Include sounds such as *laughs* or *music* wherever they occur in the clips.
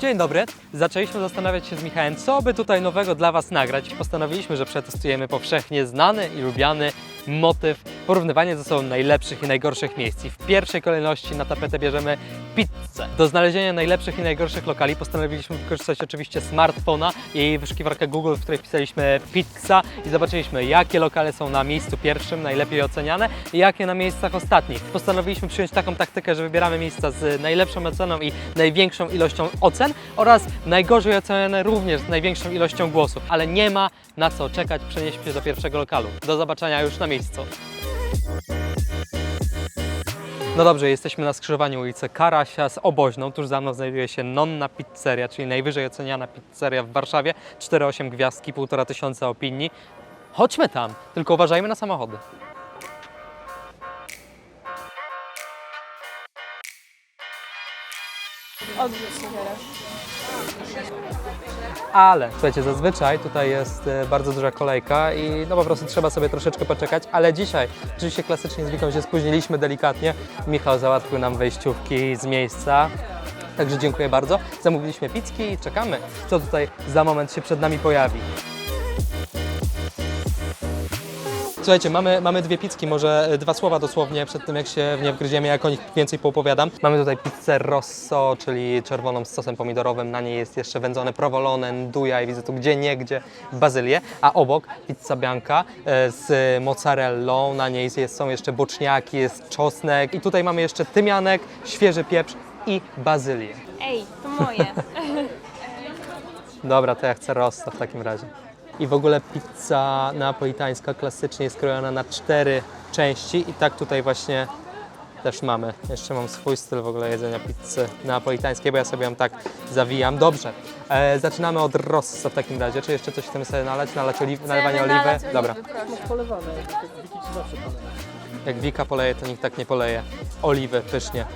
Dzień dobry. Zaczęliśmy zastanawiać się z Michałem, co by tutaj nowego dla Was nagrać. Postanowiliśmy, że przetestujemy powszechnie znany i lubiany motyw porównywania ze sobą najlepszych i najgorszych miejsc. I w pierwszej kolejności na tapetę bierzemy pizzę. Do znalezienia najlepszych i najgorszych lokali postanowiliśmy wykorzystać oczywiście smartfona i wyszukiwarkę Google, w której wpisaliśmy pizza i zobaczyliśmy, jakie lokale są na miejscu pierwszym, najlepiej oceniane i jakie na miejscach ostatnich. Postanowiliśmy przyjąć taką taktykę, że wybieramy miejsca z najlepszą oceną i największą ilością ocen oraz najgorzej oceniane również z największą ilością głosów, ale nie ma na co czekać, przenieśmy się do pierwszego lokalu. Do zobaczenia już na miejscu. No dobrze, jesteśmy na skrzyżowaniu ulicy Karasia z Oboźną. Tuż za mną znajduje się Nonna Pizzeria, czyli najwyżej oceniana pizzeria w Warszawie. 4,8 gwiazdki, 1,5 tysiąca opinii. Chodźmy tam, tylko uważajmy na samochody. Odwróć się teraz. Ale słuchajcie, zazwyczaj tutaj jest e, bardzo duża kolejka i no po prostu trzeba sobie troszeczkę poczekać, ale dzisiaj oczywiście klasycznie z Wiką się spóźniliśmy delikatnie. Michał załatwił nam wejściówki z miejsca. Także dziękuję bardzo. Zamówiliśmy pizzki i czekamy, co tutaj za moment się przed nami pojawi. Słuchajcie, mamy, mamy dwie pizzki, może e, dwa słowa dosłownie przed tym, jak się w nie wgryziemy, jak o nich więcej poopowiadam. Mamy tutaj pizzę Rosso, czyli czerwoną z sosem pomidorowym. Na niej jest jeszcze wędzone provolone, nduja i widzę tu gdzie niegdzie bazylię. A obok pizza bianca e, z mozzarellą. Na niej jest, są jeszcze boczniaki, jest czosnek. I tutaj mamy jeszcze tymianek, świeży pieprz i bazylię. Ej, to moje. *laughs* Dobra, to ja chcę Rosso w takim razie. I w ogóle pizza napolitańska klasycznie jest krojona na cztery części i tak tutaj właśnie też mamy. Jeszcze mam swój styl w ogóle jedzenia pizzy napolitańskiej, bo ja sobie ją tak zawijam. Dobrze, e, zaczynamy od Rosso w takim razie. Czy jeszcze coś chcemy sobie nalać? Nalać oliwy, nalewanie oliwy? nalać Dobra. oliwy, proszę. Polewane, jak Wiki ci zawsze polewa. Jak Wika poleje, to nikt tak nie poleje. Oliwy, pysznie.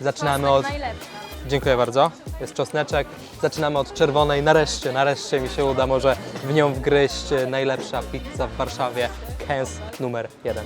Zaczynamy od... najlepszy. Dziękuję bardzo. Jest czosneczek. Zaczynamy od czerwonej. Nareszcie, nareszcie mi się uda może w nią wgryźć najlepsza pizza w Warszawie. Kęs numer jeden.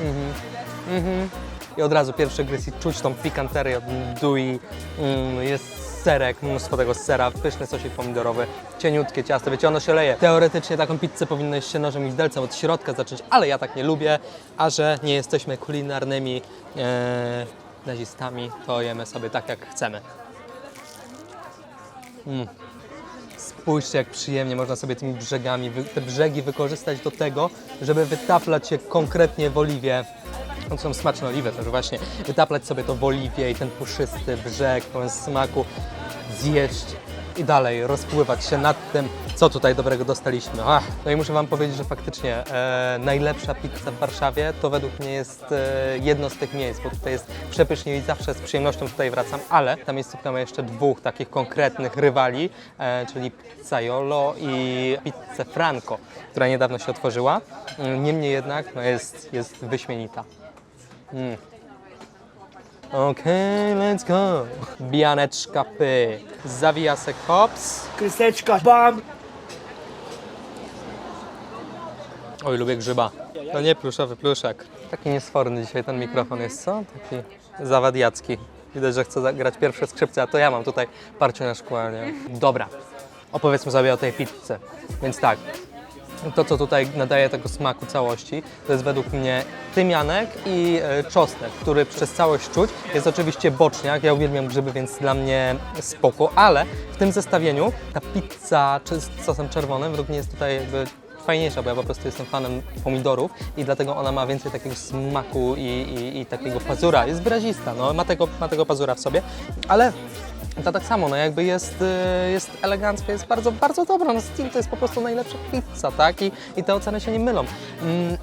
Mhm. Mhm. I od razu pierwszy gryz i czuć tą pikanterię od mdui. Mm, jest serek, mnóstwo tego sera, pyszny sosik pomidorowy, cieniutkie ciasto, wiecie, ono się leje. Teoretycznie taką pizzę powinno się nożem i widelcem od środka zacząć, ale ja tak nie lubię, a że nie jesteśmy kulinarnymi e, nazistami, to jemy sobie tak jak chcemy. Mm. Spójrzcie, jak przyjemnie można sobie tymi brzegami, te brzegi wykorzystać do tego, żeby wytaflać je konkretnie w oliwie. To są smaczne oliwy też właśnie. Wytaplać sobie to w oliwie i ten puszysty brzeg, pełen smaku zjeść i dalej rozpływać się nad tym, co tutaj dobrego dostaliśmy. Ach, no i muszę Wam powiedzieć, że faktycznie e, najlepsza pizza w Warszawie to według mnie jest e, jedno z tych miejsc, bo tutaj jest przepysznie i zawsze z przyjemnością tutaj wracam, ale ta miejscówka ma jeszcze dwóch takich konkretnych rywali, e, czyli Pizzaiolo i Pizzę Franco, która niedawno się otworzyła. Niemniej jednak no jest, jest wyśmienita. Mm. Okej, let's go. Bianeczka py. Zawija se kops. Kryseczka, bam! Oj, lubię grzyba. To nie pluszowy pluszak. Taki niesforny dzisiaj ten mikrofon jest, co? Taki zawadiacki. Widać, że chce zagrać pierwsze skrzypce, a to ja mam tutaj parcie na szkło, nie? Dobra, opowiedzmy sobie o tej pizzy. Więc tak, to co tutaj nadaje tego smaku całości, to jest według mnie tymianek i e, czosnek, który przez całość czuć. Jest oczywiście boczniak, ja uwielbiam grzyby, więc dla mnie spoko, ale w tym zestawieniu ta pizza z sosem czerwonym według mnie jest tutaj jakby fajniejsza, bo ja po prostu jestem fanem pomidorów i dlatego ona ma więcej takiego smaku i, i, i takiego pazura. Jest wyrazista, no, ma, tego, ma tego pazura w sobie, ale to tak samo, no jakby jest, y, jest elegancka, jest bardzo, bardzo dobra. No Steam to jest po prostu najlepsza pizza, tak? I, i te oceny się nie mylą. Mm,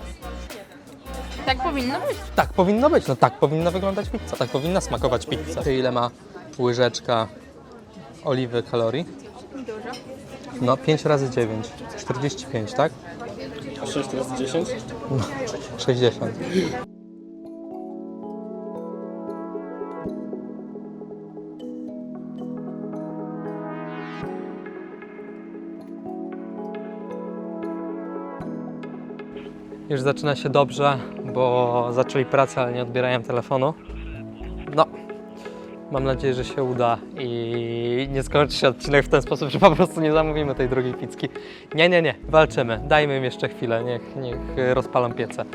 Tak powinno być. tak powinno być, no tak powinna wyglądać pizza, tak powinna smakować pizza. Ty ile ma łyżeczka oliwy kalorii? Dużo. No 5 razy 9, 45, tak? A 6 razy 10? 60. Już zaczyna się dobrze, bo zaczęli pracę, ale nie odbierają telefonu. No, mam nadzieję, że się uda i nie skończy się odcinek w ten sposób, że po prostu nie zamówimy tej drugiej pizzki. Nie, nie, nie, walczymy. Dajmy im jeszcze chwilę, niech, niech y, rozpalą piece.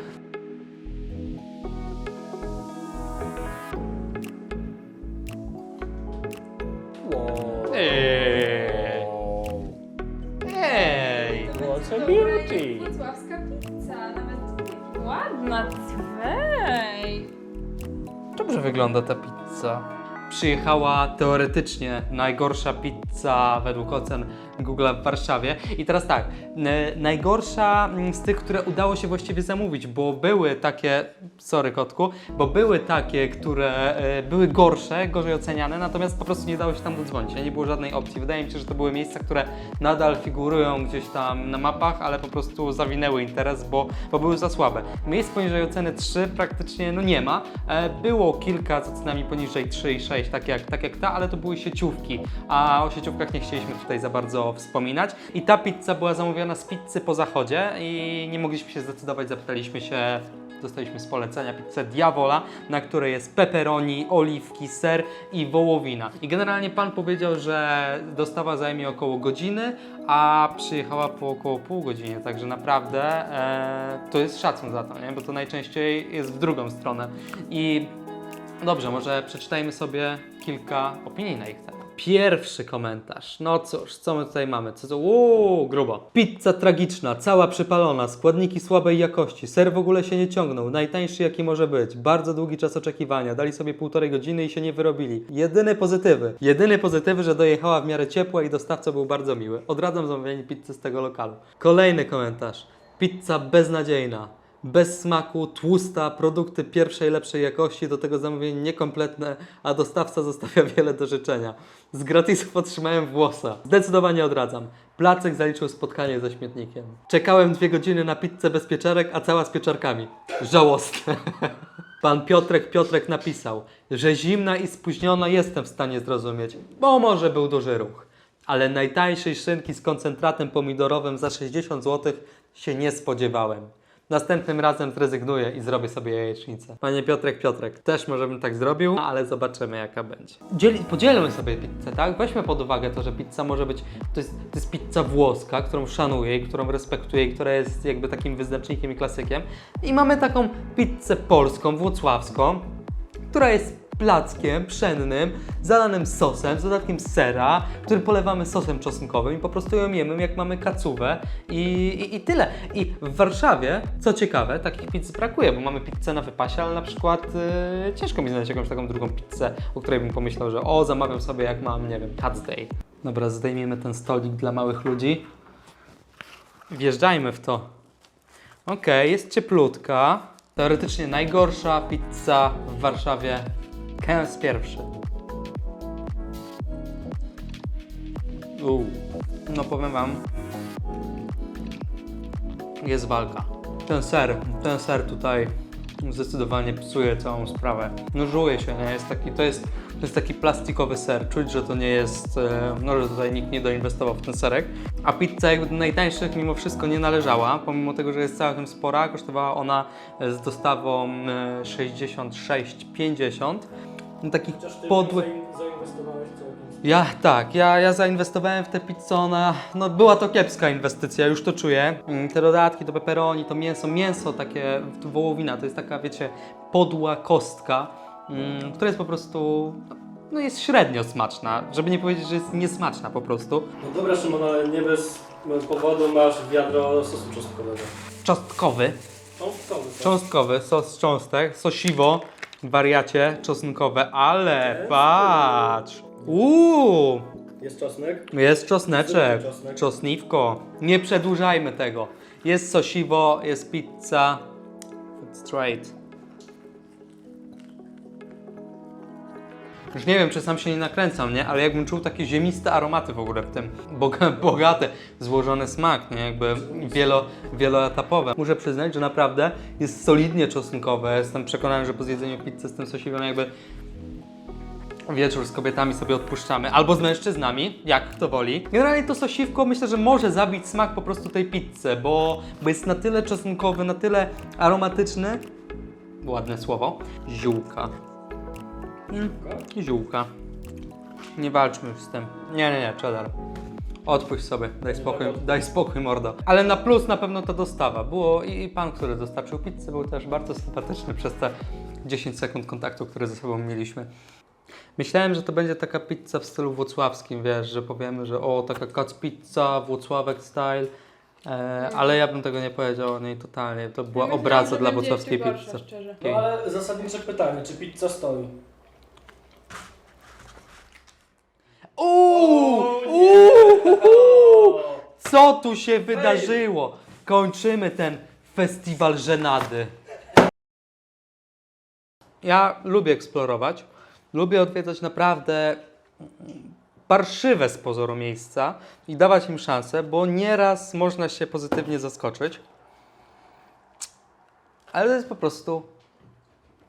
Ej. Ej! What's a beauty? Pizza, nawet ładna. Wej. Dobrze wygląda ta pizza. Przyjechała teoretycznie najgorsza pizza według ocen Google'a w Warszawie. I teraz tak, najgorsza mm, z tych, które udało się właściwie zamówić, bo były takie, sorry kotku, bo były takie, które e, były gorsze, gorzej oceniane, natomiast po prostu nie dało się tam dodzwonić, nie było żadnej opcji. Wydaje mi się, że to były miejsca, które nadal figurują gdzieś tam na mapach, ale po prostu zawinęły interes, bo, bo były za słabe. Miejsc poniżej oceny 3 praktycznie no nie ma. E, Było kilka z ocenami poniżej 3 i 6, tak jak, tak jak ta, ale to były sieciówki, a o sieciówkach nie chcieliśmy tutaj za bardzo wspominać. I ta pizza była zamówiona z pizzy po zachodzie i nie mogliśmy się zdecydować, zapytaliśmy się Dostaliśmy z polecenia pizzę Diavola, na której jest pepperoni, oliwki, ser i wołowina. I generalnie pan powiedział, że dostawa zajmie około godziny, a przyjechała po około pół godziny, także naprawdę e, to jest szacun za to, nie? bo to najczęściej jest w drugą stronę. I dobrze, może przeczytajmy sobie kilka opinii na ich temat. Pierwszy komentarz. No cóż, co my tutaj mamy? Co to? Uuu, grubo. Pizza tragiczna, cała przypalona, składniki słabej jakości, ser w ogóle się nie ciągnął, najtańszy jaki może być, bardzo długi czas oczekiwania, dali sobie półtorej godziny i się nie wyrobili. Jedyne pozytywy. Jedyne pozytywy, że dojechała w miarę ciepła i dostawca był bardzo miły. Odradzam zamawianie pizzy z tego lokalu. Kolejny komentarz. Pizza beznadziejna. Bez smaku, tłusta, produkty pierwszej, lepszej jakości, do tego zamówienie niekompletne, a dostawca zostawia wiele do życzenia. Z gratisów otrzymałem włosa. Zdecydowanie odradzam. Placek zaliczył spotkanie ze śmietnikiem. Czekałem dwie godziny na pizzę bez pieczarek, a cała z pieczarkami. Żałosne. *laughs* Pan Piotrek Piotrek napisał, że zimna i spóźniona jestem w stanie zrozumieć, bo może był duży ruch. Ale najtańszej szynki z koncentratem pomidorowym za 60 zł się nie spodziewałem. Następnym razem zrezygnuję i zrobię sobie jajecznicę. Panie Piotrek Piotrek, też może bym tak zrobił, ale zobaczymy jaka będzie. Dzieli, podzielmy sobie pizzę, tak? Weźmy pod uwagę to, że pizza może być, to jest, to jest pizza włoska, którą szanuję i którą respektuję i która jest jakby takim wyznacznikiem i klasykiem. I mamy taką pizzę polską, włocławską, która jest plackiem pszennym, zalanym sosem, z dodatkiem sera, który polewamy sosem czosnkowym i po prostu ją jemy jak mamy kacówę i, i, i tyle. I w Warszawie, co ciekawe, takich pizz brakuje, bo mamy pizzę na wypasie, ale na przykład yy, ciężko mi znaleźć jakąś taką drugą pizzę, o której bym pomyślał, że o, zamawiam sobie jak mam, nie wiem, Cat's Day. Dobra, zdejmiemy ten stolik dla małych ludzi. Wjeżdżajmy w to. Okej, jest cieplutka. Teoretycznie najgorsza pizza w Warszawie. Kęs pierwszy. No powiem wam, jest walka. Ten ser, ten ser tutaj zdecydowanie psuje całą sprawę. No Nużuje się, nie? Jest taki, to jest, to jest taki plastikowy ser. Czuć, że to nie jest, e, no że tutaj nikt nie doinwestował w ten serek. A pizza jakby do najtańszych mimo wszystko nie należała, pomimo tego, że jest całkiem spora. Kosztowała ona z dostawą e, 66,50 takich ty podłych... Ja tak, ja, ja zainwestowałem w te pizzona. No była to kiepska inwestycja, już to czuję. Mm, te dodatki to pepperoni, to mięso, mięso takie, to wołowina, to jest taka, wiecie, podła kostka, mm, która jest po prostu, no jest średnio smaczna, żeby nie powiedzieć, że jest niesmaczna po prostu. No dobra Szymon, ale nie bez powodu masz wiadro sosu cząstkowego. Cząstkowy, Cząstkowy. tak? cząstkowy, sos z cząstek, sosiwo, wariacie, czosnkowe, ale patrz! Uuu! Jest czosnek? Jest czosneczek, czosnek. czosniwko. Nie przedłużajmy tego. Jest sosiwo, jest pizza. Food straight. Już nie wiem, czy sam się nie nakręcam, nie? Ale jakbym czuł takie ziemiste aromaty w ogóle w tym. *laughs* Boga, bogate, złożony smak, nie? Jakby wielo, wieloetapowe. Muszę przyznać, że naprawdę jest solidnie czosnkowe. Jestem przekonany, że po zjedzeniu pizzy z tym sosiwem jakby wieczór z kobietami sobie odpuszczamy, albo z mężczyznami, jak kto woli. Generalnie to sosiwko myślę, że może zabić smak po prostu tej pizzy, bo, bo jest na tyle czosnkowy, na tyle aromatyczny, ładne słowo. Ziółka. Mm, ziółka. Nie walczmy już z tym. Nie, nie, nie, cheddar. Odpuść sobie, daj spokój, daj spokój mordo. Ale na plus na pewno ta dostawa. Było i, i pan, który dostarczył pizzę, był też bardzo sympatyczny przez te 10 sekund kontaktu, które ze sobą mieliśmy. Myślałem, że to będzie taka pizza w stylu włocławskim, wiesz, że powiemy, że o, taka kac pizza, Włocławek style, e, ale ja bym tego nie powiedział o niej totalnie. To była obraza dla włocławskiej pizzy. szczerze. No ale zasadnicze pytanie, czy pizza stoi? Uuu, uuu, co tu się wydarzyło? Kończymy ten festiwal żenady. Ja lubię eksplorować, lubię odwiedzać naprawdę parszywe z pozoru miejsca i dawać im szansę, bo nieraz można się pozytywnie zaskoczyć. Ale to jest po prostu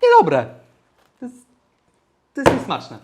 niedobre. To jest, to jest niesmaczne.